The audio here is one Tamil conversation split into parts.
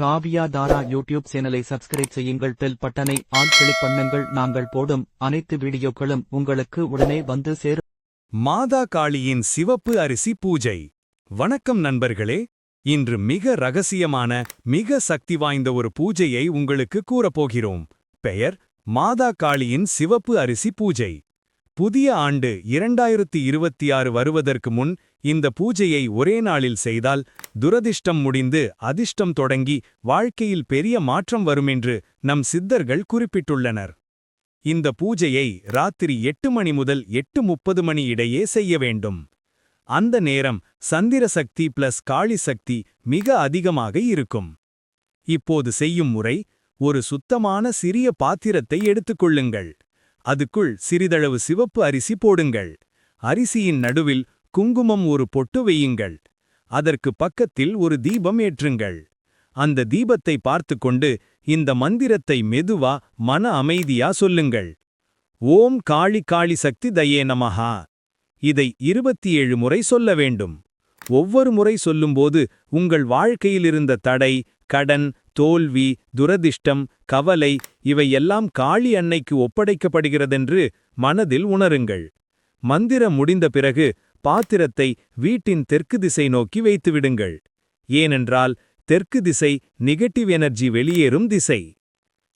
காவியா தாரா யூடியூப் சேனலை சப்ஸ்கிரைப் செய்யுங்கள். பெல் பட்டனை ஆல் கிளிக் பண்ணுங்கள். நாங்கள் போடும் அனைத்து வீடியோக்களும் உங்களுக்கு உடனே வந்து சேரும். மாதா காளியின் சிவப்பு அரிசி பூஜை. வணக்கம் நண்பர்களே. இன்று மிக ரகசியமான மிக சக்தி வாய்ந்த ஒரு பூஜையை உங்களுக்கு கூறப்போகிறோம். பெயர் மாதா காளியின் சிவப்பு அரிசி பூஜை. புதிய ஆண்டு இரண்டாயிரத்தி இருபத்தி ஆறு வருவதற்கு முன் இந்த பூஜையை ஒரே நாளில் செய்தால் துரதிர்ஷ்டம் முடிந்து அதிர்ஷ்டம் தொடங்கி வாழ்க்கையில் பெரிய மாற்றம் வருமென்று நம் சித்தர்கள் குறிப்பிட்டுள்ளனர். இந்த பூஜையை ராத்திரி எட்டு மணி முதல் எட்டு முப்பது மணி இடையே செய்ய வேண்டும். அந்த நேரம் சந்திர சக்தி பிளஸ் காளி சக்தி மிக அதிகமாக இருக்கும். இப்போது செய்யும் முறை ஒரு சுத்தமான சிறிய பாத்திரத்தை எடுத்துக்கொள்ளுங்கள். அதுக்குள் சிறிதளவு சிவப்பு அரிசி போடுங்கள். அரிசியின் நடுவில் குங்குமம் ஒரு பொட்டு வையுங்கள். அதற்கு பக்கத்தில் ஒரு தீபம் ஏற்றுங்கள். அந்த தீபத்தை பார்த்து கொண்டு இந்த மந்திரத்தை மெதுவா மன அமைதியா சொல்லுங்கள். ஓம் காளி காளி சக்தி தயே நமஹா. இதை இருபத்தி ஏழு முறை சொல்ல வேண்டும். ஒவ்வொரு முறை சொல்லும்போது உங்கள் வாழ்க்கையிலிருந்த தடை கடன் தோல்வி துரதிஷ்டம் கவலை இவையெல்லாம் காளி அன்னைக்கு ஒப்படைக்கப்படுகிறதென்று மனதில் உணருங்கள். மந்திரம் முடிந்த பிறகு பாத்திரத்தை வீட்டின் தெற்கு திசை நோக்கி வைத்துவிடுங்கள். ஏனென்றால் தெற்கு திசை நெகட்டிவ் எனர்ஜி வெளியேறும் திசை.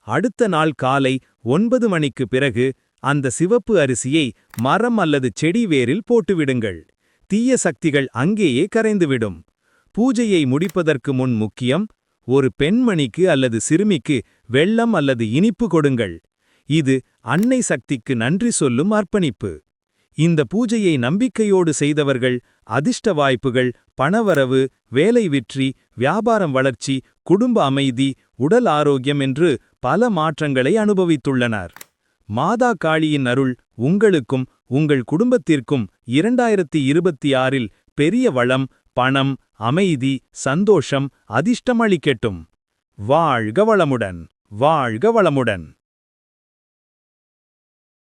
அடுத்த நாள் காலை ஒன்பது மணிக்கு பிறகு அந்த சிவப்பு அரிசியை மரம் அல்லது செடி வேரில் போட்டுவிடுங்கள். தீய சக்திகள் அங்கேயே கரைந்துவிடும். பூஜையை முடிப்பதற்கு முன் முக்கியம் ஒரு பெண்மணிக்கு அல்லது சிறுமிக்கு வெள்ளம் அல்லது இனிப்பு கொடுங்கள். இது அன்னை சக்திக்கு நன்றி சொல்லும் அர்ப்பணிப்பு. இந்த பூஜையை நம்பிக்கையோடு செய்தவர்கள் அதிர்ஷ்ட வாய்ப்புகள் பணவரவு வேலை வெற்றி வியாபாரம் வளர்ச்சி குடும்ப அமைதி உடல் ஆரோக்கியம் என்று பல மாற்றங்களை அனுபவித்துள்ளனர். மாதா காளியின் அருள் உங்களுக்கும் உங்கள் குடும்பத்திற்கும் இரண்டாயிரத்தி இருபத்தி ஆறில் பெரிய வளம் பணம் அமைதி சந்தோஷம் அதிர்ஷ்டமளிக்கட்டும். வாழ்க வளமுடன் வாழ்க வளமுடன்.